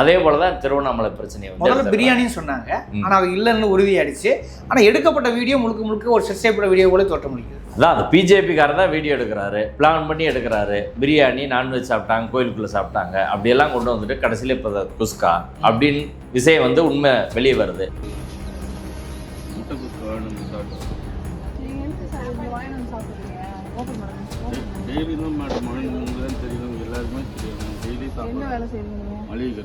அதே போல தான் திருவண்ணாமலை பிரச்சனையை வந்து முதல்ல. பிரியாணின்னு சொன்னாங்க. ம். ஆனா அது இல்லைன்னு உறுதியாயிடுச்சு. ஆனா எடுக்கப்பட்ட வீடியோ முழுக்க முழுக்க ஒரு செட் செய்யப்பட்ட வீடியோ கூட தோற்றம் முடியுது. அதான் அது பிஜேபிக்காரர் தான் வீடியோ எடுக்கிறாரு. பிளான் பண்ணி எடுக்கிறாரு. பிரியாணி நான்வெஜ் சாப்பிட்டாங்க கோயிலுக்குள்ளே சாப்பிட்டாங்க. அப்படியெல்லாம் கொண்டு வந்துட்டு கடைசியில் இப்போ குஸ்கா அப்படின்னு விஷயம் வந்து உண்மை வெளியே வருது. டெய்லி தான் மேடம் தான் தெரியும். டெய்லி என்ன சாப்பிடுவோம் மளிகை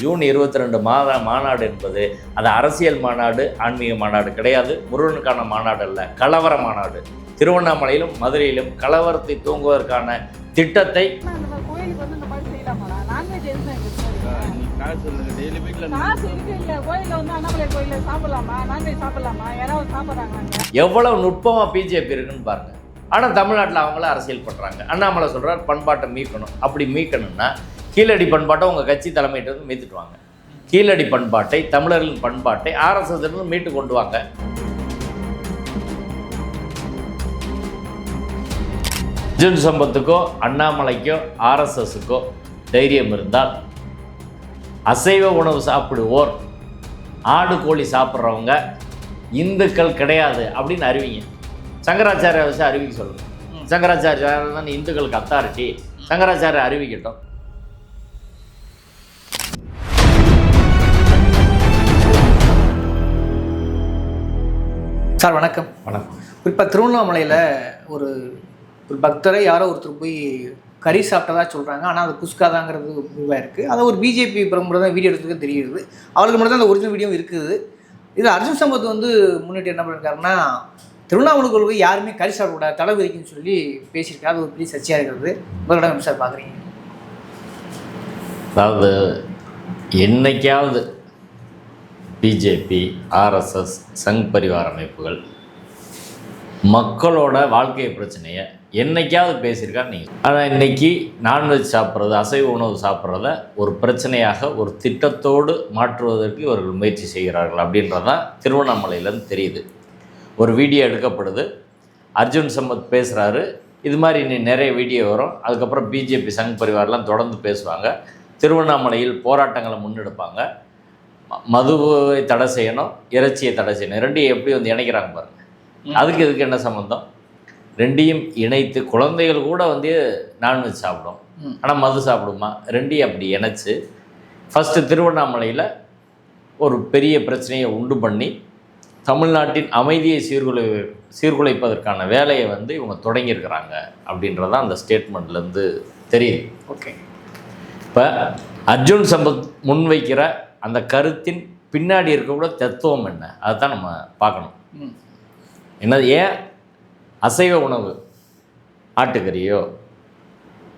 ஜூன் இருபத்தி ரெண்டு மாத மாநாடு என்பது அது அரசியல் மாநாடு ஆன்மீக மாநாடு கிடையாது. முருகனுக்கான மாநாடு அல்ல கலவர மாநாடு. திருவண்ணாமலையிலும் மதுரையிலும் கலவரத்தை தூங்குவதற்கான திட்டத்தை எவ்வளவு நுட்பமா பிஜேபி இருக்குன்னு பாருங்க. ஆனால் தமிழ்நாட்டில் அவங்கள அரசியல் பண்ணுறாங்க அண்ணாமலை சொல்கிறார் பண்பாட்டை மீட்கணும். அப்படி மீட்கணும்னா கீழடி பண்பாட்டை உங்கள் கட்சி தலைமையிட்டிருந்து வந்து கீழடி பண்பாட்டை தமிழர்களின் பண்பாட்டை ஆர்எஸ்எஸ்லேருந்து மீட்டு கொண்டு வாங்க. அர்ஜுன் சம்பத்துக்கோ அண்ணாமலைக்கோ ஆர்எஸ்எஸுக்கோ தைரியம் இருந்தால் அசைவ உணவு சாப்பிடுவோர் ஆடு கோழி சாப்பிட்றவங்க இந்துக்கள் கிடையாது அப்படின்னு அறிவிங்க. சங்கராச்சாரிய வச்சு அறிவிக்க சொல்லுங்க. சங்கராச்சாரியார் தான் இந்துக்களுக்கு அத்தாரிட்டி. சங்கராச்சாரிய அறிவிக்கட்டும். சார் வணக்கம். வணக்கம். குறிப்பாக திருவண்ணாமலையில் ஒரு ஒரு பக்தரை யாரோ ஒருத்தர் போய் கறி சாப்பிட்டதா சொல்கிறாங்க ஆனால் அது குஸ்காதாங்கிறது உருவாக இருக்குது அதை ஒரு பிஜேபி பிரமுகர் தான் வீடியோ எடுத்துக்க தெரியுது. அவருக்கு மட்டும் தான் அந்த ஒரிஜினல் வீடியோ இருக்குது. இது அர்ஜுன் சம்பத் வந்து முன்னிட்டு என்ன பண்ணிருக்காருன்னா திருவண்ணாமலை கோயிலுக்கு யாருமே கறி சாப்பிடக்கூடாது தடை விதிக்குன்னு சொல்லி பேசியிருக்காரு. அது ஒரு பெரிய சர்ச்சையாக இருக்கிறது. உங்களிடம் சார் பார்க்குறீங்க அதாவது என்னைக்காவது பிஜேபி ஆர்எஸ்எஸ் சங் பரிவார அமைப்புகள். மக்களோட வாழ்க்கை பிரச்சனையை என்னைக்காவது பேசியிருக்கா நீங்கள் ஆனால் இன்னைக்கு நான்வெஜ் சாப்பிட்றது அசைவ உணவு சாப்பிட்றத ஒரு பிரச்சனையாக ஒரு திட்டத்தோடு மாற்றுவதற்கு இவர்கள் முயற்சி செய்கிறார்கள் அப்படின்றது தான் திருவண்ணாமலையிலேருந்து தெரியுது. ஒரு வீடியோ எடுக்கப்படுது. அர்ஜுன் சம்பத் பேசுகிறாரு இது மாதிரி இன்னும் நிறைய வீடியோ வரும். அதுக்கப்புறம் பிஜேபி சங் பரிவார்லாம் தொடர்ந்து பேசுவாங்க. திருவண்ணாமலையில் போராட்டங்களை முன்னெடுப்பாங்க. மதுவை தடை செய்யணும் இறைச்சியை தடை செய்யணும். ரெண்டையும் எப்படி வந்து இணைக்கிறாங்க பாருங்க. அதுக்கு இதுக்கு என்ன சம்மந்தம் ரெண்டையும் இணைத்து குழந்தைகள் கூட வந்து நான்வெஜ் சாப்பிடும். ஆனால் மது சாப்பிடுமா? ரெண்டையும் அப்படி இணைச்சு ஃபஸ்ட்டு திருவண்ணாமலையில் ஒரு பெரிய பிரச்சனையை உண்டு பண்ணி தமிழ்நாட்டின் அமைதியை சீர்குலை சீர்குலைப்பதற்கான வேலையை வந்து இவங்க தொடங்கியிருக்கிறாங்க அப்படின்றதான் அந்த ஸ்டேட்மெண்ட்லேருந்து தெரியுது. ஓகே. இப்போ அர்ஜுன் சம்பத் முன்வைக்கிற அந்த கருத்தின் பின்னாடி இருக்கக்கூட தத்துவம் என்ன? அதுதான் நம்ம பார்க்கணும். என்னது ஏன்? அசைவ உணவு ஆட்டுக்கறியோ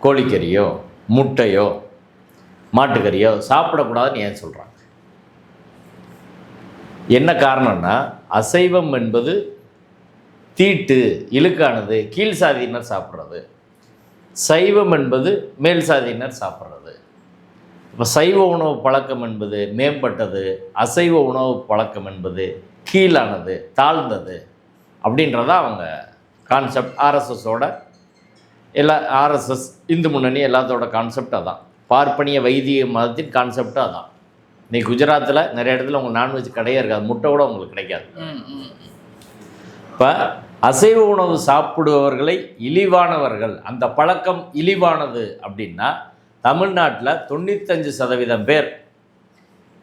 கோழிக்கறியோ முட்டையோ மாட்டுக்கறியோ சாப்பிடக்கூடாதுன்னு ஏன் சொல்கிறாங்க என்ன காரணம்னா அசைவம் என்பது தீட்டு இழுக்கானது கீழ் சாதியினர் சாப்பிட்றது. சைவம் என்பது மேல் சாதியினர் சாப்பிட்றது. இப்போ சைவ உணவு பழக்கம் என்பது மேம்பட்டது அசைவ உணவு பழக்கம் என்பது கீழானது தாழ்ந்தது அப்படின்றத அவங்க கான்செப்ட் ஆர்எஸ்எஸோட எல்லா ஆர்எஸ்எஸ் இந்து முன்னணி எல்லாத்தோட கான்செப்ட் அதான். பார்ப்பனிய வைதிக மதத்தின் கான்செப்டும் அதான். இன்னைக்கு குஜராத்தில் நிறைய இடத்துல உங்களுக்கு நான்வெஜ் கிடையாது இருக்காது. முட்டை கூட உங்களுக்கு கிடைக்காது. இப்போ அசைவ உணவு சாப்பிடுபவர்களை இழிவானவர்கள் அந்த பழக்கம் இழிவானது அப்படின்னா தமிழ்நாட்டில் தொண்ணூத்தஞ்சு சதவீதம் பேர்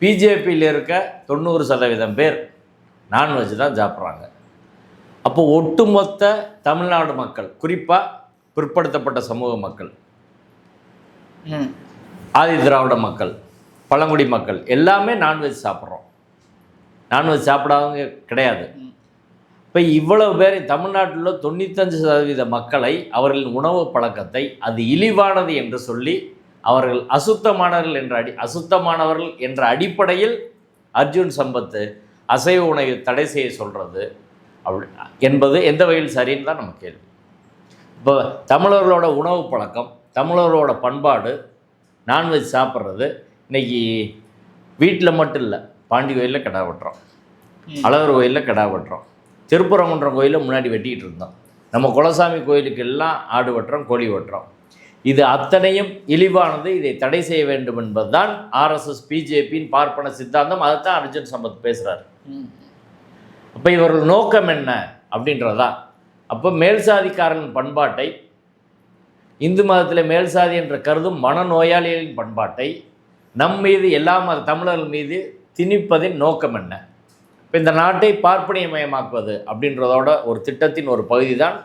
பிஜேபியில் இருக்க தொண்ணூறு சதவீதம் பேர் நான்வெஜ் தான் சாப்பிட்றாங்க. அப்போ ஒட்டுமொத்த தமிழ்நாடு மக்கள் குறிப்பாக பிற்படுத்தப்பட்ட சமூக மக்கள் ஆதி திராவிட மக்கள் பழங்குடி மக்கள் எல்லாமே நான்வெஜ் சாப்பிட்றோம். நான்வெஜ் சாப்பிடாதவங்க கிடையாது. இப்போ இவ்வளவு பேர் தமிழ்நாட்டில் தொண்ணூத்தஞ்சு சதவீத மக்களை அவர்களின் உணவு பழக்கத்தை அது இழிவானது என்று சொல்லி அவர்கள் அசுத்தமானவர்கள் என்ற அடி அசுத்தமானவர்கள் என்ற அடிப்படையில் அர்ஜுன் சம்பத்து அசைவ உணவை தடை செய்ய சொல்கிறது அப்படி என்பது எந்த வகையில் சரின்னு தான் நம்ம கேள்வி. இப்போ தமிழர்களோட உணவு பழக்கம் தமிழர்களோட பண்பாடு நான்வெஜ் சாப்பிட்றது இன்னைக்கு வீட்டில் மட்டும் இல்லை பாண்டி கோயிலில் கிடா வெட்டுறோம். அழகர் கோயிலில் கிடா வெட்டுறோம். திருப்பரங்குன்றம் கோயிலில் முன்னாடி வெட்டிக்கிட்டு இருந்தோம். நம்ம குலசாமி கோயிலுக்கு எல்லாம் ஆடு வெட்டுறோம் கோழி வெட்டுறோம். இது அத்தனையும் இழிவானது. இதை தடை செய்ய வேண்டும் என்பதுதான் ஆர்எஸ்எஸ் பிஜேபியின் பார்ப்பன சித்தாந்தம். அதைத்தான் அர்ஜுன் சம்பத் பேசுறாரு. ம். அப்போ இவர்கள் நோக்கம் என்ன அப்படின்றதா? அப்போ மேல்சாதிக்காரன் பண்பாட்டை இந்து மதத்தில் மேல்சாதி என்ற கருதும் மனநோயாளிகளின் பண்பாட்டை நம் மீது எல்லா மத தமிழர்கள் மீது திணிப்பதின் நோக்கம் என்ன? இப்போ இந்த நாட்டை பார்ப்பனியமயமாக்குவது அப்படின்றதோட ஒரு திட்டத்தின் ஒரு பகுதி தான்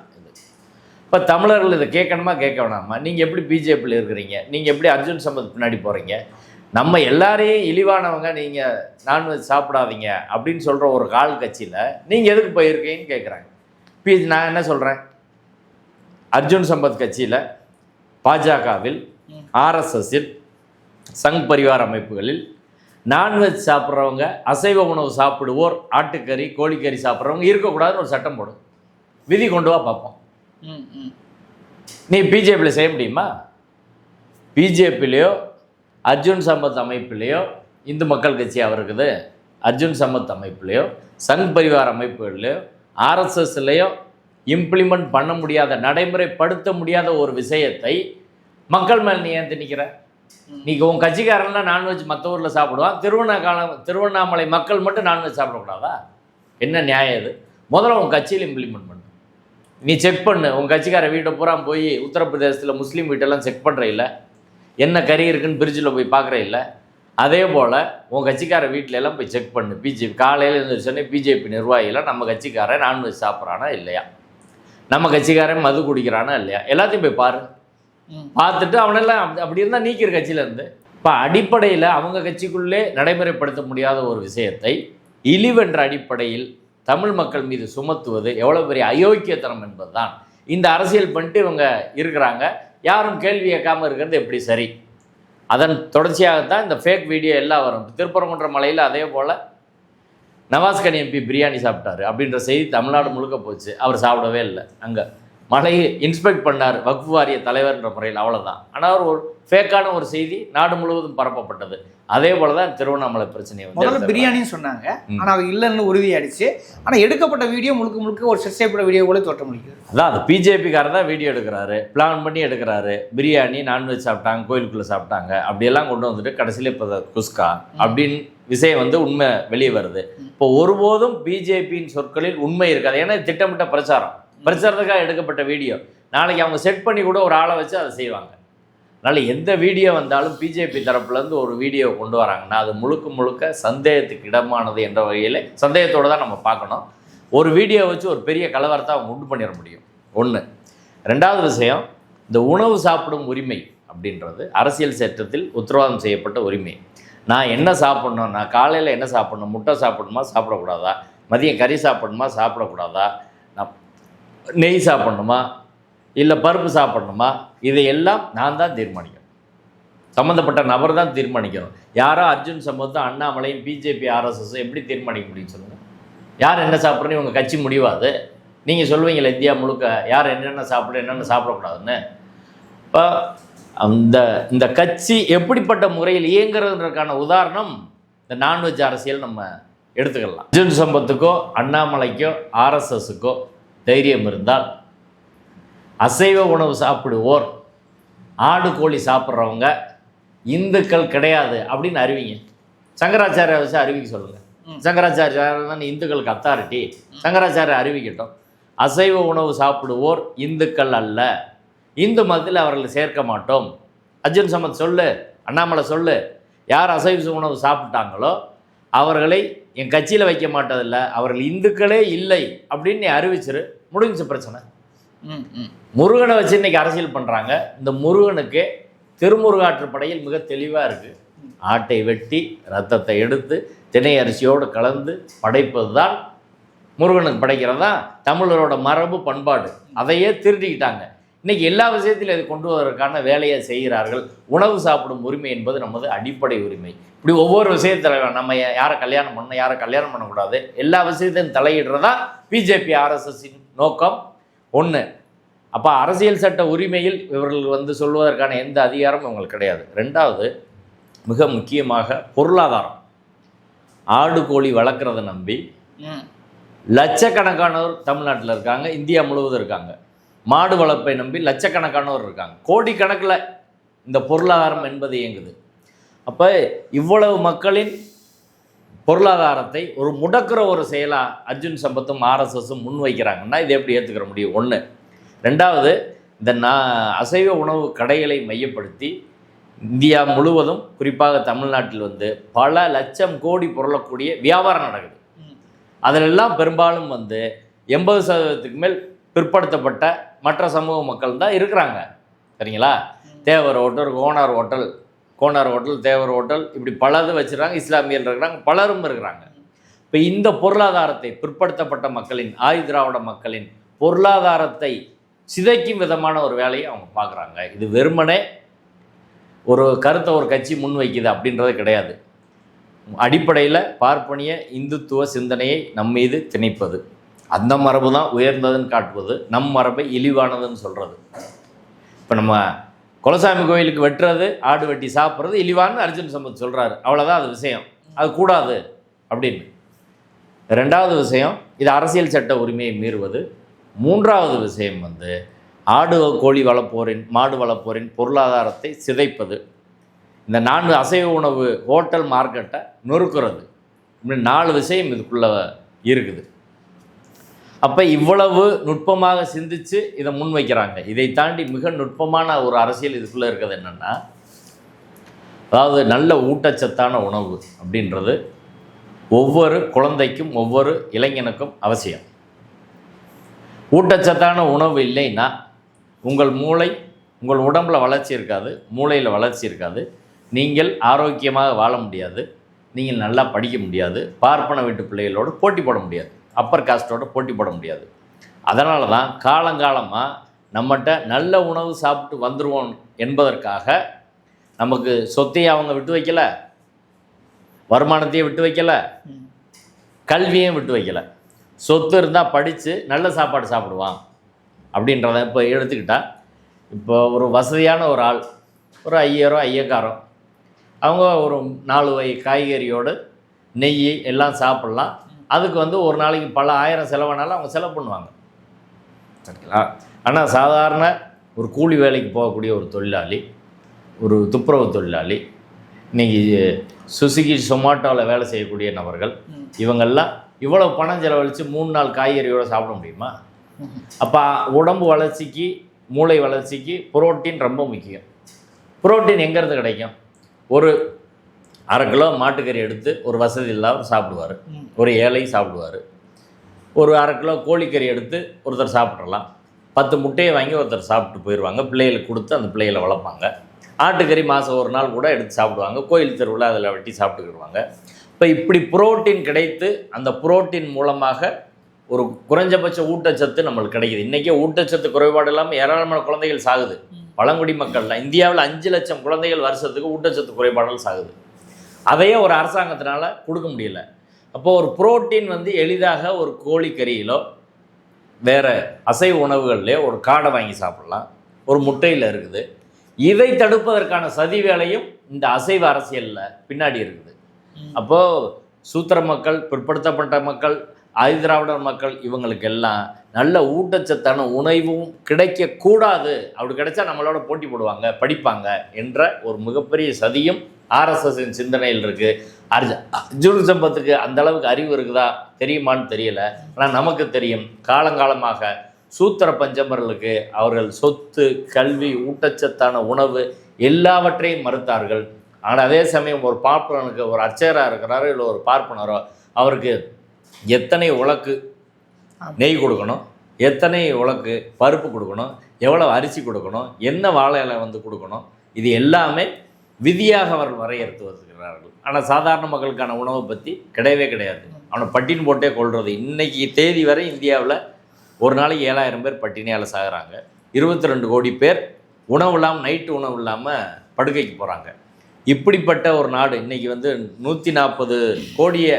இப்போ தமிழர்கள் இதை கேட்கணுமா கேட்க வேணாமா? நீங்கள் எப்படி பிஜேபியில் இருக்கிறீங்க? நீங்கள் எப்படி அர்ஜுன் சம்பத் பின்னாடி போகிறீங்க நம்ம எல்லாரையும் இழிவானவங்க நீங்கள் நான்வெஜ் சாப்பிடாதீங்க அப்படின்னு சொல்கிற ஒரு கால் கட்சியில் நீங்கள் எதுக்கு போயிருக்கீங்கன்னு கேட்குறாங்க பி நான் என்ன சொல்கிறேன் அர்ஜுன் சம்பத் கட்சியில் பாஜகவில் ஆர்எஸ்எஸ்ஸில் சங் பரிவார் அமைப்புகளில் நான்வெஜ் சாப்பிட்றவங்க அசைவ உணவு சாப்பிடுவோர் ஆட்டுக்கறி கோழிக்கறி சாப்பிட்றவங்க இருக்கக்கூடாதுன்னு ஒரு சட்டம் போடும். விதி கொண்டு வா பார்ப்போம். நீ பிஜேபியில் செய்ய முடியுமா? பிஜேபிலேயோ அர்ஜுன் சம்பத் அமைப்பிலேயோ இந்து மக்கள் கட்சியாக இருக்குது அர்ஜுன் சம்பத் அமைப்புலேயோ சங் பரிவார் அமைப்புகள்லையோ ஆர்எஸ்எஸ்லேயோ இம்ப்ளிமெண்ட் பண்ண முடியாத நடைமுறைப்படுத்த முடியாத ஒரு விஷயத்தை மக்கள் மேல் நீ ஏன் திணிக்கிற நீங்க உன் கட்சிக்காரன்லாம் நான்வெஜ் மற்ற ஊரில் சாப்பிடுவான். திருவண்ணாமலை திருவண்ணாமலை மக்கள் மட்டும் நான்வெஜ் சாப்பிடக்கூடாதா? என்ன நியாயம் இது? முதல்ல உன் கட்சியில் இம்ப்ளிமெண்ட் பண்ணு. நீ செக் பண்ணு. உன் கட்சிக்கார வீட்டை பூரா போய் உத்தரப்பிரதேசத்தில் முஸ்லீம் வீட்டெல்லாம் செக் பண்ணுற இல்லை. என்ன கறி இருக்குன்னு பிரிட்ஜில் போய் பார்க்குற இல்லை. அதே போல் உன் கட்சிக்கார வீட்ல எல்லாம் போய் செக் பண்ணு. பிஜேபி காலையில் இருந்துச்சுன்னே பிஜேபி நிர்வாகிகள் நம்ம கட்சிக்காரன் நான்வெஜ் சாப்பிட்றானா இல்லையா? நம்ம கட்சிக்காரன் மது குடிக்கிறானா இல்லையா? எல்லாத்தையும் போய் பாரு. பார்த்துட்டு அவனெல்லாம் அப்படி- அப்படி இருந்தால் நீக்கிற கட்சியிலேருந்து இப்போ அடிப்படையில் அவங்க கட்சிக்குள்ளே நடைமுறைப்படுத்த முடியாத ஒரு விஷயத்தை இழிவென்ற அடிப்படையில் தமிழ் மக்கள் மீது சுமத்துவது எவ்வளோ பெரிய அயோக்கியத்தனம் என்பதுதான். இந்த அரசியல் பண்ணிட்டு இவங்க இருக்கிறாங்க. யாரும் கேள்வி கேட்காமல் இருக்கிறது எப்படி சரி? அதன் தொடர்ச்சியாகத்தான் இந்த ஃபேக் வீடியோ எல்லாம் வரும். திருப்பரங்குன்ற மலையில் அதே போல் நவாஸ்கனி எம்பி பிரியாணி சாப்பிட்டாரு. அப்படின்ற செய்தி தமிழ்நாடு முழுக்க போச்சு. அவர் சாப்பிடவே இல்லை. அங்கே மலையை இன்ஸ்பெக்ட் பண்ணார் வக்ஃபு வாரிய தலைவர்ன்ற முறையில் அவ்வளவுதான். ஆனால் ஒரு ஃபேக்கான ஒரு செய்தி நாடு முழுவதும் பரப்பப்பட்டது. அதே போல தான் திருவண்ணாமலை பிரச்சனையை வந்து முதல்ல. பிரியாணின்னு சொன்னாங்க. ம். ஆனா அது இல்லைன்னு உறுதியாயிடுச்சு. ஆனா எடுக்கப்பட்ட வீடியோ முழுக்க முழுக்க ஒரு செட் செய்யப்பட்ட வீடியோ கூட தோற்றமளிக்குது அதான் அது பிஜேபிக்காரர் தான் வீடியோ எடுக்கிறாரு. பிளான் பண்ணி எடுக்கிறாரு. பிரியாணி நான்வெஜ் சாப்பிட்டாங்க கோயிலுக்குள்ளே சாப்பிட்டாங்க. அப்படியெல்லாம் கொண்டு வந்துட்டு கடைசியில் இப்போ குஸ்கா அப்படின்னு விஷயம் வந்து உண்மை வெளியே வருது. இப்போ ஒருபோதும் பிஜேபியின் சொற்களில் உண்மை இருக்காது. ஏன்னா திட்டமிட்ட பிரச்சாரம். பிரச்சாரத்துக்காக எடுக்கப்பட்ட வீடியோ. நாளைக்கு அவங்க செட் பண்ணி கூட ஒரு ஆளை வச்சு அதை செய்வாங்க. அதனால் எந்த வீடியோ வந்தாலும் பிஜேபி தரப்புலேருந்து ஒரு வீடியோ கொண்டு வராங்கன்னா அது முழுக்க முழுக்க சந்தேகத்துக்கு இடமானது என்ற வகையில் சந்தேகத்தோடு தான் நம்ம பார்க்கணும். ஒரு வீடியோ வச்சு ஒரு பெரிய கலவரத்தை அவங்க உண்டு பண்ணிட முடியும். ஒன்று ரெண்டாவது விஷயம் இந்த உணவு சாப்பிடும் உரிமை அப்படின்றது அரசியல் சட்டத்தில் உத்தரவாதம் செய்யப்பட்ட உரிமை. நான் என்ன சாப்பிட்ணும்? நான் காலையில் என்ன சாப்பிட்ணும்? முட்டை சாப்பிடணுமா? சாப்பிடக்கூடாதா? மதியம் கறி சாப்பிடணுமா? சாப்பிடக்கூடாதா? நெய் சாப்பிடணுமா? இல்லை பருப்பு சாப்பிடணுமா? இதையெல்லாம் நான் தான் தீர்மானிக்கணும். சம்மந்தப்பட்ட நபர் தான் தீர்மானிக்கணும். யாரோ அர்ஜுன் சம்பவத்தை அண்ணாமலையும் பிஜேபி ஆர்எஸ்எஸ் எப்படி தீர்மானிக்க முடியும்னு சொல்லுங்கள் யார் என்ன சாப்பிட்றேன்னு உங்கள் கட்சி முடிவாது. நீங்கள் சொல்லுவீங்களே இந்தியா முழுக்க யார் என்னென்ன சாப்பிட என்னென்ன சாப்பிடக்கூடாதுன்னு. இப்போ அந்த இந்த கட்சி எப்படிப்பட்ட முறையில் இயங்குறதுன்றதுக்கான உதாரணம் இந்த நான்வெஜ் அரசியல் நம்ம எடுத்துக்கலாம். அர்ஜுன் சம்பத்துக்கோ அண்ணாமலைக்கோ ஆர்எஸ்எஸுக்கோ தைரியம் இருந்தால் அசைவ உணவு சாப்பிடுவோர் ஆடு கோழி சாப்பிட்றவங்க இந்துக்கள் கிடையாது அப்படின்னு அறிவிங்க. சங்கராச்சாரியா வச்சு அறிவிக்க சொல்லுங்கள் சங்கராச்சாரியார் தான் இந்துக்களுக்கு அத்தாரிட்டி சங்கராச்சாரியா அறிவிக்கட்டும். அசைவ உணவு சாப்பிடுவோர் இந்துக்கள் அல்ல. இந்து மதத்தில் அவர்களை சேர்க்க மாட்டோம். அர்ஜுன் சமத் சொல்லு அண்ணாமலை சொல்லு யார் அசைவ உணவு சாப்பிட்டாங்களோ அவர்களை என் கட்சியில் வைக்க மாட்டதில்ல அவர்கள் இந்துக்களே இல்லை அப்படின்னு நீ அறிவிச்சிரு முடிஞ்ச பிரச்சனை. முருகனை வச்சு இன்னைக்கு அரசியல் பண்ணுறாங்க இந்த முருகனுக்கு திருமுருகாற்றுப்படையில் மிக தெளிவாக இருக்குது ஆட்டை வெட்டி ரத்தத்தை எடுத்து திணை அரிசியோடு கலந்து படைப்பது தான் முருகனுக்கு படைக்கிறது? தான் தமிழரோட மரபு பண்பாடு. அதையே திருடிக்கிட்டாங்க. இன்னைக்கு எல்லா விஷயத்திலும் இதை கொண்டு வருவதற்கான வேலையை செய்கிறார்கள். உணவு சாப்பிடும் உரிமை என்பது நமது அடிப்படை உரிமை. இப்படி ஒவ்வொரு விஷயத்தில் நம்ம யாரை கல்யாணம் பண்ணணும் யாரை கல்யாணம் பண்ணக்கூடாது எல்லா விஷயத்தையும் தலையிடுறதா பிஜேபி ஆர்எஸ்எஸ்ஸின் நோக்கம். ஒன்று அப்போ அரசியல் சட்ட உரிமையில் இவர்கள் வந்து சொல்வதற்கான எந்த அதிகாரமும் இவங்களுக்கு கிடையாது. ரெண்டாவது மிக முக்கியமாக பொருளாதாரம். ஆடு கோழி வளர்க்குறதை நம்பி லட்சக்கணக்கானோர் தமிழ்நாட்டில் இருக்காங்க இந்தியா முழுவதும் இருக்காங்க. மாடு வளர்ப்பை நம்பி லட்சக்கணக்கானோர் இருக்காங்க. கோடிக்கணக்கில் இந்த பொருளாதாரம் என்பது இயங்குது. அப்போ இவ்வளவு மக்களின் பொருளாதாரத்தை ஒரு முடக்கிற ஒரு செயலாக அர்ஜுன் சம்பத்தும் ஆர்எஸ்எஸும் முன்வைக்கிறாங்கன்னா இதை எப்படி ஏற்றுக்கிற முடியும்? ஒன்று ரெண்டாவது இந்த நான் அசைவ உணவு கடைகளை மையப்படுத்தி இந்தியா முழுவதும் குறிப்பாக தமிழ்நாட்டில் வந்து பல லட்சம் கோடி பொருளக்கூடிய வியாபாரம் நடக்குது. அதிலெல்லாம் பெரும்பாலும் வந்து எண்பது சதவீதத்துக்கு மேல் பிற்படுத்தப்பட்ட மற்ற சமூக மக்கள் தான் இருக்கிறாங்க. சரிங்களா? Thevar hotel owner hotel Konar hotel Thevar hotel இப்படி பலது வச்சுருக்காங்க இஸ்லாமியர் இருக்கிறாங்க பலரும் இருக்கிறாங்க. இப்போ இந்த பொருளாதாரத்தை பிற்படுத்தப்பட்ட மக்களின் ஆதி திராவிட மக்களின் பொருளாதாரத்தை சிதைக்கும் விதமான ஒரு வேலையை அவங்க பார்க்குறாங்க. இது வெறுமனே ஒரு கருத்தை ஒரு கட்சி முன்வைக்குது அப்படின்றது கிடையாது. அடிப்படையில் பார்ப்பனிய இந்துத்துவ சிந்தனையை நம் மீது திணிப்பது. அந்த மரபு தான் உயர்ந்ததுன்னு காட்டுவது நம் மரபை இழிவானதுன்னு சொல்கிறது இப்போ நம்ம குலசாமி கோயிலுக்கு வெட்டுறது ஆடு வெட்டி சாப்பிட்றது இழிவான்னு அர்ஜுன் சம்பத் சொல்கிறாரு அவ்வளோதான் அது விஷயம். அது கூடாது அப்படின்னு. ரெண்டாவது விஷயம் இது அரசியல் சட்ட உரிமையை மீறுவது. மூன்றாவது விஷயம் வந்து ஆடு கோழி வளர்ப்போரின் மாடு வளர்ப்போரின் பொருளாதாரத்தை சிதைப்பது. இந்த நான்கு அசைவ உணவு ஹோட்டல் மார்க்கெட்டை நொறுக்கிறது. இப்படி நாலு விஷயம் இதுக்குள்ளே இருக்குது. அப்போ இவ்வளவு நுட்பமாக சிந்தித்து இதை முன்வைக்கிறாங்க. இதை தாண்டி மிக நுட்பமான ஒரு அரசியல் இதுக்குள்ளே இருக்கிறது என்னென்னா அதாவது நல்ல ஊட்டச்சத்தான உணவு அப்படின்றது ஒவ்வொரு குழந்தைக்கும் ஒவ்வொரு இளைஞனுக்கும் அவசியம். ஊட்டச்சத்தான உணவு இல்லைன்னா உங்கள் மூளை உங்கள் உடம்புல வளர்ச்சி இருக்காது மூளையில் வளர்ச்சி இருக்காது. நீங்கள் ஆரோக்கியமாக வாழ முடியாது நீங்கள் நல்லா படிக்க முடியாது பார்ப்பன வீட்டு பிள்ளைகளோடு போட்டி போட முடியாது. அப்பர் காஸ்ட்டோட போட்டி போட முடியாது. அதனால தான் காலங்காலமாக நம்மகிட்ட நல்ல உணவு சாப்பிட்டு வந்துடுவோம் என்பதற்காக நமக்கு சொத்தையை அவங்க விட்டு வைக்கல வருமானத்தையும் விட்டு வைக்கல ம். கல்வியும் விட்டு வைக்கல. சொத்து இருந்தால் படித்து நல்ல சாப்பாடு சாப்பிடுவான் அப்படின்றத இப்போ எடுத்துக்கிட்டால் இப்போ ஒரு வசதியான ஒரு ஆள் ஒரு ஐயரோ ஐயக்காரோ அவங்க ஒரு நாலு வகை காய்கறியோடு நெய் எல்லாம் சாப்பிட்லாம். அதுக்கு வந்து ஒரு நாளைக்கு பல ஆயிரம் செலவானாலும் அவங்க செலவு பண்ணுவாங்க. சரிங்களா? ஆனால் சாதாரண ஒரு கூலி வேலைக்கு போகக்கூடிய ஒரு தொழிலாளி ஒரு துப்புரவு தொழிலாளி இன்றைக்கி சுசுகி சொமாட்டோவில் வேலை செய்யக்கூடிய நபர்கள் இவங்கெல்லாம் இவ்வளோ பணம் செலவழித்து மூணு நாள் காய்கறியோட சாப்பிட முடியுமா? அப்போ உடம்பு வளர்ச்சிக்கு மூளை வளர்ச்சிக்கு புரோட்டீன் ரொம்ப முக்கியம். புரோட்டீன் எங்கேருந்து கிடைக்கும்? ஒரு அரை கிலோ மாட்டுக்கறி எடுத்து ஒரு வசதி இல்லாமல் சாப்பிடுவார். ஒரு ஏழை சாப்பிடுவார். ஒரு அரை கிலோ கோழிக்கறி எடுத்து ஒருத்தர் சாப்பிட்றலாம் பத்து முட்டையை வாங்கி ஒருத்தர் சாப்பிட்டு போயிடுவாங்க பிள்ளைகளுக்கு கொடுத்து அந்த பிள்ளைகளை வளர்ப்பாங்க. ஆட்டுக்கறி மாதம் ஒரு நாள் கூட எடுத்து சாப்பிடுவாங்க. கோயில் தெருவில் அதில் வெட்டி சாப்பிட்டுக்கிடுவாங்க. இப்போ இப்படி புரோட்டீன் கிடைத்து அந்த புரோட்டீன் மூலமாக ஒரு குறைஞ்சபட்ச ஊட்டச்சத்து நம்மளுக்கு கிடைக்குது. இன்றைக்கே ஊட்டச்சத்து குறைபாடு இல்லாமல் ஏராளமான குழந்தைகள் சாகுது. பழங்குடி மக்கள்லாம் இந்தியாவில் அஞ்சு லட்சம் குழந்தைகள் வருஷத்துக்கு ஊட்டச்சத்து குறைபாடுகள் சாகுது. அதையே ஒரு அரசாங்கத்தினால கொடுக்க முடியல. அப்போ ஒரு புரோட்டீன் வந்து எளிதாக ஒரு கோழிக்கறியிலோ வேறு அசைவ உணவுகள்லேயே ஒரு காடை வாங்கி சாப்பிடலாம். ஒரு முட்டையில் இருக்குது. இதை தடுப்பதற்கான சதி வேலையும் இந்த அசைவ அரசியலில் பின்னாடி இருக்குது. அப்போது சூத்திர மக்கள் பிற்படுத்தப்பட்ட மக்கள் ஆதிதிராவிடர் மக்கள் இவங்களுக்கெல்லாம் நல்ல ஊட்டச்சத்தான உணவும் கிடைக்கக்கூடாது. அப்படி கிடைச்சா நம்மளோட போட்டி போடுவாங்க படிப்பாங்க என்ற ஒரு மிகப்பெரிய சதியும் ஆர்எஸ்எஸ்ஸின் சிந்தனையில் இருக்குது அர்ஜு அர்ஜுன் சம்பத்துக்கு அந்தளவுக்கு அறிவு இருக்குதா தெரியுமான்னு தெரியல. ஆனால் நமக்கு தெரியும். காலங்காலமாக சூத்திர பஞ்சமர்களுக்கு அவர்கள் சொத்து கல்வி ஊட்டச்சத்தான உணவு எல்லாவற்றையும் மறுத்தார்கள். ஆனால் அதே சமயம் ஒரு பார்ப்பனனுக்கு ஒரு அர்ச்சகராக இருக்கிறாரோ இல்லை ஒரு பார்ப்பனரோ அவருக்கு எத்தனை உலக்கு நெய் கொடுக்கணும்? எத்தனை உலக்கு பருப்பு கொடுக்கணும்? எவ்வளோ அரிசி கொடுக்கணும்? என்ன வாழை இலை வந்து கொடுக்கணும்? இது எல்லாமே விதியாக அவர்கள் வரையறுத்து வருகிறார்கள் ஆனால் சாதாரண மக்களுக்கான உணவை பற்றி கிடையவே கிடையாது. அவனை பட்டின் போட்டே கொள்வது இன்னைக்கு தேதி வரை இந்தியாவில் ஒரு நாளைக்கு ஏழாயிரம் பேர் பட்டினியால் சாகுறாங்க. இருபத்தி ரெண்டு கோடி பேர் உணவு இல்லாமல் நைட்டு உணவு இல்லாமல் படுக்கைக்கு போகிறாங்க இப்படிப்பட்ட ஒரு நாடு இன்னைக்கு வந்து நூற்றி நாற்பது கோடியை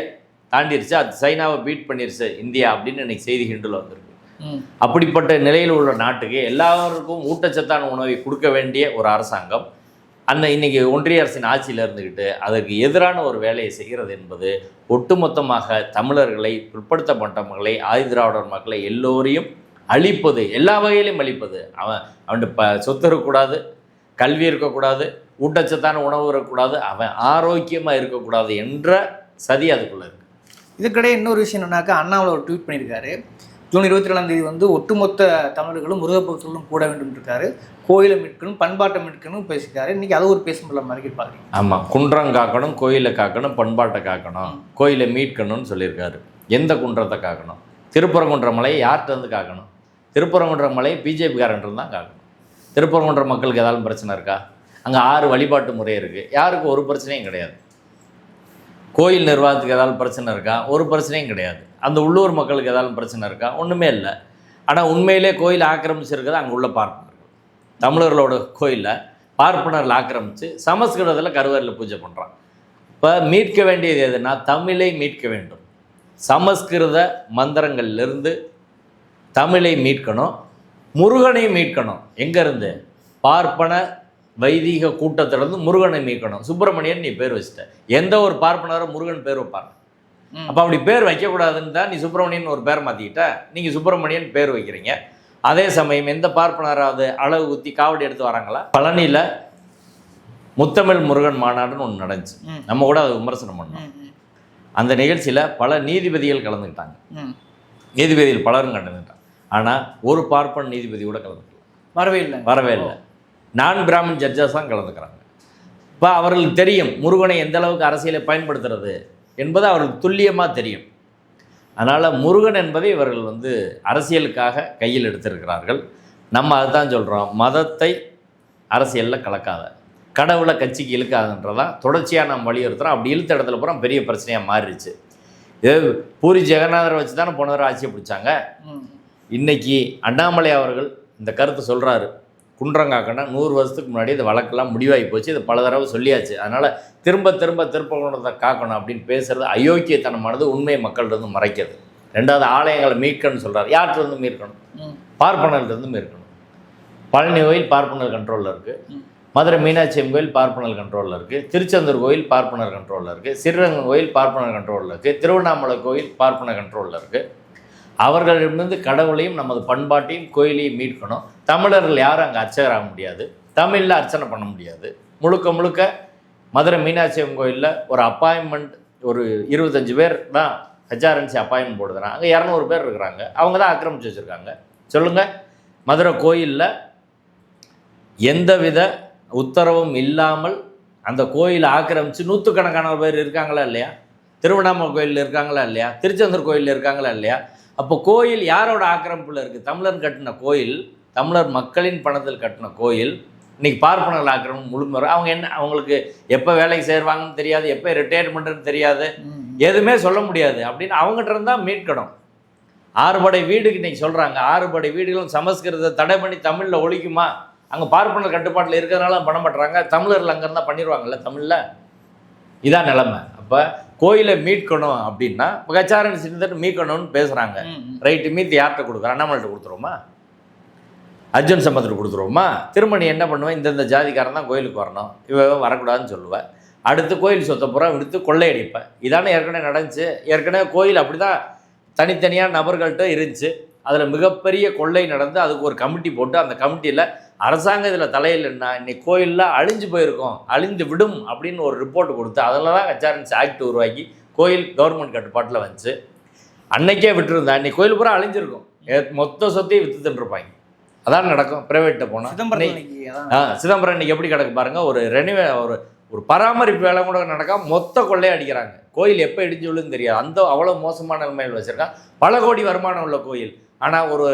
தாண்டிருச்சு. அது சைனாவை பீட் பண்ணிருச்சு இந்தியா அப்படின்னு இன்னைக்கு செய்தி ஹிண்டுல வந்திருக்கு. அப்படிப்பட்ட நிலையில் உள்ள நாட்டுக்கு எல்லாருக்கும் ஊட்டச்சத்தான உணவை கொடுக்க வேண்டிய ஒரு அரசாங்கம் அந்த இன்றைக்கி ஒன்றிய அரசின் ஆட்சியில் இருந்துக்கிட்டு அதற்கு எதிரான ஒரு வேலையை செய்கிறது என்பது ஒட்டுமொத்தமாக தமிழர்களை பிற்படுத்தப்பட்ட மக்களை ஆதிதிராவிடர் மக்களை எல்லோரையும் அழிப்பது எல்லா வகையிலையும் அழிப்பது. அவன் அவன் ப சொத்து இருக்கக்கூடாது கல்வி இருக்கக்கூடாது ஊட்டச்சத்தான உணவு இருக்கக்கூடாது அவன் ஆரோக்கியமாக இருக்கக்கூடாது என்ற சதி அதுக்குள்ளே இருக்குது இதுக்கிடையே இன்னொரு விஷயம் என்னன்னாக்கா அண்ணாவில் ஒரு ட்வீட் பண்ணியிருக்காரு. ஜூன் இருபத்தி ஏழாம் தேதி வந்து ஒட்டுமொத்த தமிழர்களும் முருகப்பக்தர்களும் கூட வேண்டும் இருக்காரு கோயிலை மீட்கணும் பண்பாட்டை மீட்கணும் பேசியிருக்காரு இன்னைக்கு அதை ஒரு பேசும் போல மாதிரி பார்க்குறீங்க ஆமாம் குன்றம் காக்கணும் கோயிலை காக்கணும் பண்பாட்டை காக்கணும் கோயிலை மீட்கணும்னு சொல்லியிருக்காரு. எந்த குன்றத்தை காக்கணும்? திருப்பரங்குன்ற மலையை யார்கிட்ட இருந்து காக்கணும்? திருப்பரங்குன்ற மலையை பிஜேபிக்காரன் தான் காக்கணும். திருப்பரங்குன்ற மக்களுக்கு ஏதாவது பிரச்சனை இருக்கா? அங்கே ஆறு வழிபாட்டு முறை இருக்குது யாருக்கும் ஒரு பிரச்சனையும் கிடையாது. கோயில் நிர்வாகத்துக்கு ஏதாவது பிரச்சனை இருக்கா? ஒரு பிரச்சனையும் கிடையாது. அந்த உள்ளூர் மக்களுக்கு ஏதாவது பிரச்சனை இருக்கா? ஒன்றுமே இல்லை. ஆனால் உண்மையிலே கோயில் ஆக்கிரமிச்சிருக்கிறது அங்கே உள்ள பார்ப்பனர்கள் தமிழர்களோட கோயிலில் பார்ப்பனர்கள் ஆக்கிரமித்து சமஸ்கிருதத்தில் கருவறையில் பூஜை பண்ணுறான் இப்போ மீட்க வேண்டியது எதுனா தமிழை மீட்க வேண்டும். சமஸ்கிருத மந்திரங்கள்லேருந்து தமிழை மீட்கணும். முருகனை மீட்கணும். எங்கேருந்து பார்ப்பன வைதீக கூட்டத்திலேருந்து முருகனை மீட்கணும். சுப்பிரமணியன் நீ பேர் வச்சிட்ட. எந்த ஒரு பார்ப்பனரும் முருகன் பேர் வைப்பாங்க. அப்போ அப்படி பேர் வைக்கக்கூடாதுன்னு தான் நீ சுப்பிரமணியன் ஒரு பேர் மாற்றிக்கிட்ட நீங்கள் சுப்பிரமணியன் பேர் வைக்கிறீங்க. அதே சமயம் எந்த பார்ப்பனராவது அளவு ஊற்றி காவடி எடுத்து வராங்களா? பழனியில் முத்தமிழ் முருகன் மாநாடுன்னு ஒன்று நடந்துச்சு. நம்ம கூட அதை விமர்சனம் பண்ணோம். அந்த நிகழ்ச்சியில் பல நீதிபதிகள் கலந்துக்கிட்டாங்க. நீதிபதிகள் பலரும் கலந்துக்கிட்டாங்க. ஆனால் ஒரு பார்ப்பன் நீதிபதி கூட கலந்துக்கல. வரவே இல்லை. வரவே இல்லை. நான் பிராமின் ஜட்ஜஸ் தான் கலந்துக்கிறாங்க. இப்போ அவர்களுக்கு தெரியும் முருகனை எந்த அளவுக்கு அரசியலை பயன்படுத்துறது என்பது அவர்களுக்கு துல்லியமாக தெரியும். அதனால் முருகன் என்பதை இவர்கள் வந்து அரசியலுக்காக கையில் எடுத்திருக்கிறார்கள். நம்ம அதுதான் சொல்கிறோம் மதத்தை அரசியலில் கலக்காத கடவுளை கட்சிக்கு இழுக்காதுன்றதான் தொடர்ச்சியாக நம்ம வலியுறுத்துறோம். அப்படி இழுத்த இடத்துல பூரா பெரிய பிரச்சனையாக மாறிடுச்சு. இது பூரி ஜெகநாதரை வச்சு தானே போன தடவை ஆட்சியை பிடிச்சாங்க. ம். இன்னைக்கு அண்ணாமலை அவர்கள் இந்த கருத்து சொல்கிறாரு குன்றங்காக்கன்னா நூறு வருஷத்துக்கு முன்னாடி இந்த வழக்கெல்லாம் முடிவாகி போச்சு. இது பல தடவை சொல்லியாச்சு. அதனால் திரும்ப திரும்ப திருப்பகுணத்தை காக்கணும் அப்படின்னு பேசுறது அயோக்கியத்தனமானது உண்மை மக்கள்கிட்ட மறைக்கிறது. ரெண்டாவது ஆலயங்களை மீட்கணும்னு சொல்கிறார் யார்கிட்ட இருந்து மீட்கணும்? ம். பார்ப்பனர்கிட்ட இருந்து மீட்கணும். பழனி கோயில் பார்ப்பனர் கண்ட்ரோலில் இருக்குது. மதுரை மீனாட்சி அம்மன் கோயில் பார்ப்பனர் கண்ட்ரோலில் இருக்குது திருச்செந்தூர் கோயில் பார்ப்பனர் கண்ட்ரோலில் இருக்குது ஸ்ரீரங்கம் கோயில் பார்ப்பனர் கண்ட்ரோலில் இருக்குது திருவண்ணாமலை கோயில் பார்ப்பனர் கண்ட்ரோலில் இருக்குது அவர்களிடமிருந்து கடவுளையும் நமது பண்பாட்டையும் கோயிலையும் மீட்கணும். தமிழர்கள் யாரும் அங்கே அர்ச்சகராக முடியாது. தமிழில் அர்ச்சனை பண்ண முடியாது. முழுக்க முழுக்க மதுரை மீனாட்சி அம்மன் கோயிலில் ஒரு அப்பாயின்மெண்ட் ஒரு இருபத்தஞ்சு பேர் தான் ஹெச்ஆர்என்சி அப்பாயின்மெண்ட் போடுதுனா அங்கே இரநூறு பேர் இருக்கிறாங்க. அவங்க தான் ஆக்கிரமிச்சு வச்சுருக்காங்க. சொல்லுங்கள் மதுரை கோயிலில் எந்தவித உத்தரவும் இல்லாமல் அந்த கோயிலை ஆக்கிரமித்து நூற்றுக்கணக்கான பேர் இருக்காங்களா இல்லையா? திருவண்ணாமலை கோயிலில் இருக்காங்களா இல்லையா? திருச்செந்தூர் கோயிலில் இருக்காங்களா இல்லையா? அப்போ கோயில் யாரோட ஆக்கிரமிப்பில் இருக்குது தமிழர் கட்டின கோயில் தமிழர் மக்களின் பணத்தில் கட்டின கோயில் இன்னைக்கு பார்ப்பனர்கள் ஆக்கிரமம் முழுமை அவங்க என்ன அவங்களுக்கு எப்போ வேலைக்கு சேருவாங்கன்னு தெரியாது எப்போ ரிட்டையர்மெண்ட்டுன்னு தெரியாது. எதுவுமே சொல்ல முடியாது. அப்படின்னு அவங்ககிட்ட இருந்தால் மீட்கணும். ஆறுபடை வீடுக்கு இன்னைக்கு சொல்கிறாங்க ஆறுபடை வீடுகளும் சமஸ்கிருதத்தை தடை பண்ணி தமிழில் ஒழிக்குமா? அங்கே பார்ப்பனர் கட்டுப்பாட்டில் இருக்கிறதுனால பண்ண மாட்டுறாங்க தமிழர்கள் அங்கே இருந்தால் பண்ணிடுவாங்கல்ல தமிழில்? இதான் நிலைமை. அப்போ கோயிலை மீட்கணும் அப்படின்னா கச்சாரன் சிந்தர் மீட்கணும்னு பேசுகிறாங்க. ரைட்டு மீத்து யார்கிட்ட கொடுக்குறோம் அண்ணாமலைகிட்ட கொடுத்துருவோமா? அர்ஜுன் சம்பத்துக்கு கொடுத்துருவோமா? திருமணி என்ன பண்ணுவேன் இந்தந்த ஜாதிக்காரன் தான் கோயிலுக்கு வரணும். இவ வரக்கூடாதுன்னு சொல்லுவேன் அடுத்து கோயில் சொத்தை பூரா விடுத்து கொள்ளையடிப்பேன் இதானே ஏற்கனவே நடந்துச்சு. ஏற்கனவே கோயில் அப்படி தான் தனித்தனியாக நபர்கள்ட்ட இருந்துச்சு. அதில் மிகப்பெரிய கொள்ளை நடந்து அதுக்கு ஒரு கமிட்டி போட்டு அந்த கமிட்டியில் அரசாங்கம் இதில் தலையில்லைன்னா இன்னைக்கு கோயிலில் அழிஞ்சு போயிருக்கோம் அழிந்து விடும் அப்படின்னு ஒரு ரிப்போர்ட் கொடுத்து அதில் தான் ஹெச்ஆர்என்சி ஆக்ட் உருவாக்கி கோயில் கவர்மெண்ட் கட்டுப்பாட்டில் வந்துச்சு. அன்னைக்கே விட்டுருந்தா இன்னைக்கு கோயில் பூரா அழிஞ்சிருக்கும். மொத்த சொத்தையும் வித்து தின்றுப்பாங்க அதான் நடக்கும். பிரைவேட்டில் போனால் சிதம்பரம் ஆ சிதம்பரம் இன்னைக்கு எப்படி கிடக்கு பாருங்க ஒரு ரெனிவே ஒரு ஒரு பராமரிப்பு வேலை கூட நடக்காம மொத்த கொள்ளையை அடிக்கிறாங்க. கோயில் எப்போ இடிஞ்சு விழுன்னு தெரியாது. அந்த அவ்வளோ மோசமான நிலைமையில் வச்சுருக்கான் பல கோடி வருமானம் உள்ள கோயில். ஆனால் ஒரு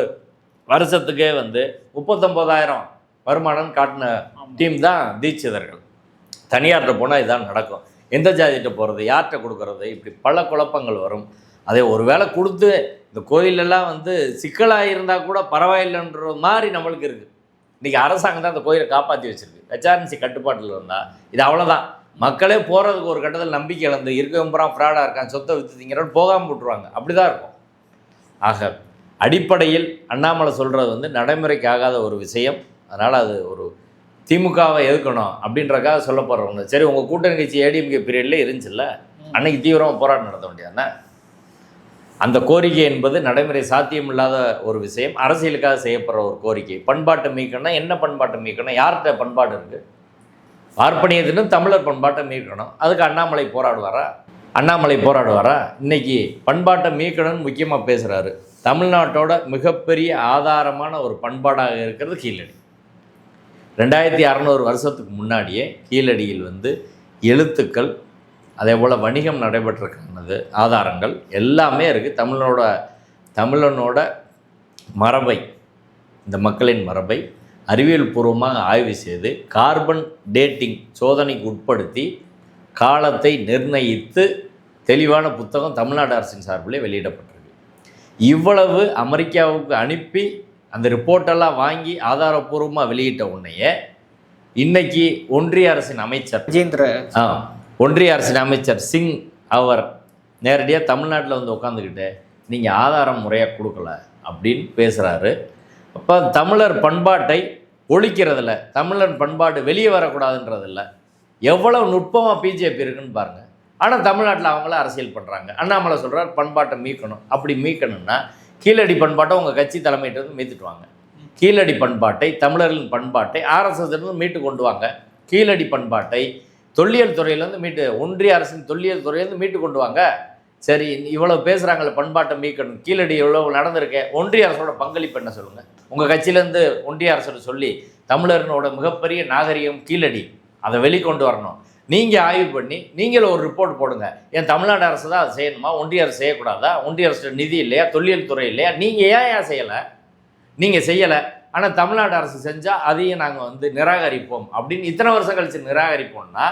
வருஷத்துக்கே வந்து முப்பத்தொம்போதாயிரம் வருமானம் காட்டின டீம் தான் தீட்சிதர்கள். தனியார்கிட்ட போனால் இதான் நடக்கும். எந்த ஜாதிகிட்ட போகிறது யார்கிட்ட கொடுக்கறது இப்படி பல குழப்பங்கள் வரும். அதே ஒரு வேளை கொடுத்து இந்த கோயிலெல்லாம் வந்து சிக்கலாக இருந்தால் கூட பரவாயில்லைன்ற மாதிரி நம்மளுக்கு இருக்குது இன்றைக்கி அரசாங்கம் தான் அந்த கோயிலை காப்பாற்றி வச்சிருக்கு. ஹெச்ஆர்என்சி கட்டுப்பாட்டில் இருந்தால் இது அவ்வளோதான் மக்களே போகிறதுக்கு ஒரு கட்டத்தில் நம்பிக்கை இழந்து இருக்கவன் பூரா ஃப்ராடாக இருக்கான் சொத்தை வித்து திங்கிறோம் போகாமல் விட்டுருவாங்க. அப்படி தான் இருக்கும். ஆக அடிப்படையில் அண்ணாமலை சொல்கிறது வந்து நடைமுறைக்கு ஆகாத ஒரு விஷயம். அதனால் அது ஒரு திமுகவை எதுக்கணும் அப்படின்றக்காக சொல்லப்படுறவங்க. சரி உங்கள் கூட்டணி கட்சி ஏடிஎம்கே பீரியட்ல இருந்துச்சுல்ல? அன்னைக்கு தீவிரமாக போராட்டம் நடத்த வேண்டியதானே அந்த கோரிக்கை என்பது நடைமுறை சாத்தியமில்லாத ஒரு விஷயம். அரசியலுக்காக செய்யப்படுற ஒரு கோரிக்கை. பண்பாட்டை மீட்கணும் என்ன பண்பாட்டை மீட்கணும்? யார்கிட்ட பண்பாடு இருக்குது பார்ப்பனியத்திலும் தமிழர் பண்பாட்டை மீட்கணும். அதுக்கு அண்ணாமலை போராடுவாரா? அண்ணாமலை போராடுவாரா? இன்னைக்கு பண்பாட்டை மீட்கணும்னு முக்கியமாக பேசுகிறாரு தமிழ்நாட்டோட மிகப்பெரிய ஆதாரமான ஒரு பண்பாடாக இருக்கிறது கீழடி. ரெண்டாயிரத்தி அறநூறு வருஷத்துக்கு முன்னாடியே கீழடியில் வந்து எழுத்துக்கள் அதே போல் வணிகம் நடைபெற்றிருக்கானது ஆதாரங்கள் எல்லாமே இருக்குது தமிழனோட தமிழனோட மரபை இந்த மக்களின் மரபை அறிவியல் பூர்வமாக ஆய்வு செய்து கார்பன் டேட்டிங் சோதனைக்கு உட்படுத்தி காலத்தை நிர்ணயித்து தெளிவான புத்தகம் தமிழ்நாடு அரசின் சார்பிலே வெளியிடப்பட்டிருக்கு. இவ்வளவு அமெரிக்காவுக்கு அனுப்பி அந்த ரிப்போர்ட்டெல்லாம் வாங்கி ஆதாரப்பூர்வமாக வெளியிட்ட உன்னையே இன்னைக்கு ஒன்றிய அரசின் அமைச்சர் விஜேந்திர ஆ ஒன்றிய அரசின் அமைச்சர் சிங் அவர் நேரடியாக தமிழ்நாட்டில் வந்து உட்காந்துக்கிட்டு நீங்கள் ஆதாரம் முறையாக கொடுக்கல அப்படின்னு பேசுகிறாரு அப்போ தமிழர் பண்பாட்டை ஒழிக்கிறதில்ல தமிழர் பண்பாடு வெளியே வரக்கூடாதுன்றதில்ல எவ்வளவு நுட்பமாக பிஜேபி இருக்குன்னு பாருங்கள் ஆனால் தமிழ்நாட்டில் அவங்கள அரசியல் பண்ணுறாங்க அண்ணாமலை சொல்கிறார் பண்பாட்டை மீட்கணும். அப்படி மீட்கணும்னா கீழடி பண்பாட்டை உங்கள் கட்சி தலைமையிட்டிருந்து மீத்துட்டு வாங்க கீழடி பண்பாட்டை தமிழர்களின் பண்பாட்டை ஆர்எஸ்எஸ்லேருந்து மீட்டு கொண்டு வாங்க. கீழடி பண்பாட்டை தொல்லியல் துறையிலேருந்து மீட்டு ஒன்றிய அரசின் தொல்லியல் துறையிலேருந்து மீட்டு கொண்டு வாங்க. சரி இவ்வளோ பேசுகிறாங்களே பண்பாட்டை மீட்கணும். கீழடி இவ்வளோ நடந்திருக்கே ஒன்றிய அரசோட பங்களிப்பு என்ன சொல்லுங்கள் உங்கள் கட்சியிலேருந்து ஒன்றிய அரசோட சொல்லி தமிழர்களோட மிகப்பெரிய நாகரிகம் கீழடி. அதை வெளிக்கொண்டு வரணும். நீங்கள் ஆய்வு பண்ணி நீங்களும் ஒரு ரிப்போர்ட் போடுங்க. ஏன் தமிழ்நாடு அரசு தான் அதை செய்யணுமா? ஒன்றிய அரசு செய்யக்கூடாதா? ஒன்றிய அரசு நிதி இல்லையா? தொல்லியல் துறை இல்லையா? நீங்கள் ஏன் ஏன் செய்யலை? நீங்கள் செய்யலை. ஆனால் தமிழ்நாடு அரசு செஞ்சால் அதையும் நாங்கள் வந்து நிராகரிப்போம். அப்படின்னு இத்தனை வருஷம் கழித்து நிராகரிப்போம்னா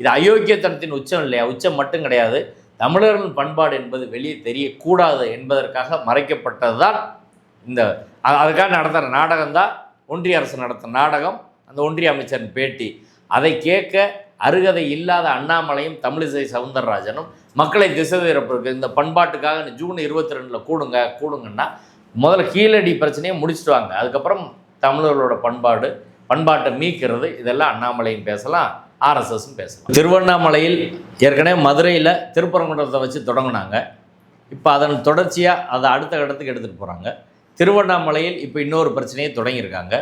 இது அயோக்கியத்தனத்தின் உச்சம் இல்லையா? உச்சம் மட்டும் கிடையாது. தமிழர்களின் பண்பாடு என்பது வெளியே தெரியக்கூடாது என்பதற்காக மறைக்கப்பட்டது தான் இந்த அதுக்காக நடத்துகிற நாடகம் தான் ஒன்றிய அரசு நடத்துகிற நாடகம் அந்த ஒன்றிய அமைச்சரின் பேட்டி. அதை கேட்க அருகதை இல்லாத அண்ணாமலையும் தமிழிசை சவுந்தரராஜனும் மக்களை திசை திருப்பதற்கு இந்த பண்பாட்டுக்காக ஜூன் இருபத்தி ரெண்டில் கூடுங்க கூடுங்கன்னா முதல்ல கீழடி பிரச்சனையை முடிச்சுட்டு வாங்க அதுக்கப்புறம் தமிழர்களோட பண்பாடு பண்பாட்டை மீக்கிறது இதெல்லாம் அண்ணாமலையும் பேசலாம் ஆர்எஸ்எஸும் பேசலாம். திருவண்ணாமலையில் ஏற்கனவே மதுரையில் திருப்பரங்குன்றத்தை வச்சு தொடங்கினாங்க. இப்போ அதன் தொடர்ச்சியாக அதை அடுத்த கட்டத்துக்கு எடுத்துகிட்டு போகிறாங்க திருவண்ணாமலையில் இப்போ இன்னொரு பிரச்சனையை தொடங்கியிருக்காங்க.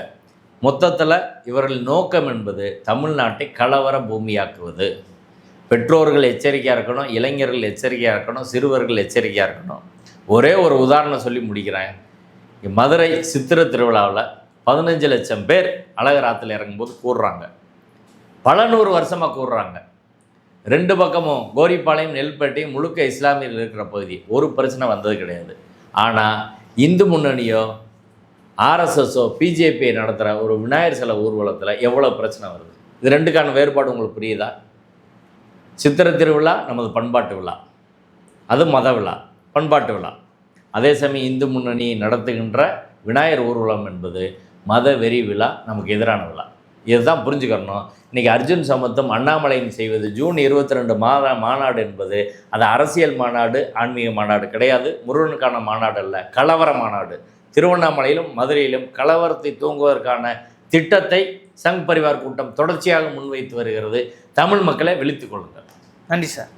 மொத்தத்தில் இவர்கள் நோக்கம் என்பது தமிழ்நாட்டை கலவர பூமியாக்குவது. பெற்றோர்கள் எச்சரிக்கையாக இருக்கணும் இளைஞர்கள் எச்சரிக்கையாக இருக்கணும் சிறுவர்கள் எச்சரிக்கையாக இருக்கணும். ஒரே ஒரு உதாரணம் சொல்லி முடிக்கிறேன். மதுரை சித்திரை திருவிழாவில் பதினஞ்சு லட்சம் பேர் அழகராத்தில் இறங்கும்போது கூடுறாங்க பல நூறு வருஷமாக கூடுறாங்க ரெண்டு பக்கமும் கோரிப்பாளையம் நெல்பேட்டையும் முழுக்க இஸ்லாமியர்கள் இருக்கிற பகுதி. ஒரு பிரச்சனை வந்தது கிடையாது. ஆனால் இந்து முன்னணியோ ஆர்எஸ்எஸோ பிஜேபி நடத்துகிற ஒரு விநாயகர் சிலை ஊர்வலத்தில் எவ்வளோ பிரச்சனை வருது? இது ரெண்டுக்கான வேறுபாடு உங்களுக்கு புரியுதா? சித்திரை திருவிழா நமது பண்பாட்டு விழா. அது மத விழா பண்பாட்டு விழா. அதே சமயம் இந்து முன்னணி நடத்துகின்ற விநாயகர் ஊர்வலம் என்பது மத வெறி விழா நமக்கு எதிரான விழா. இதுதான் புரிஞ்சுக்கணும். இன்றைக்கி அர்ஜுன் சமத்தும் அண்ணாமலையும் செய்வது ஜூன் இருபத்தி ரெண்டு மாத மாநாடு என்பது அது அரசியல் மாநாடு ஆன்மீக மாநாடு கிடையாது. முருகனுக்கான மாநாடு அல்ல கலவர மாநாடு. திருவண்ணாமலையிலும் மதுரையிலும் கலவரத்தை தூங்குவதற்கான திட்டத்தை சங் பரிவார் கூட்டம் தொடர்ச்சியாக முன்வைத்து வருகிறது. தமிழ் மக்களை விழித்துக் கொள்ளுங்கள். நன்றி சார்.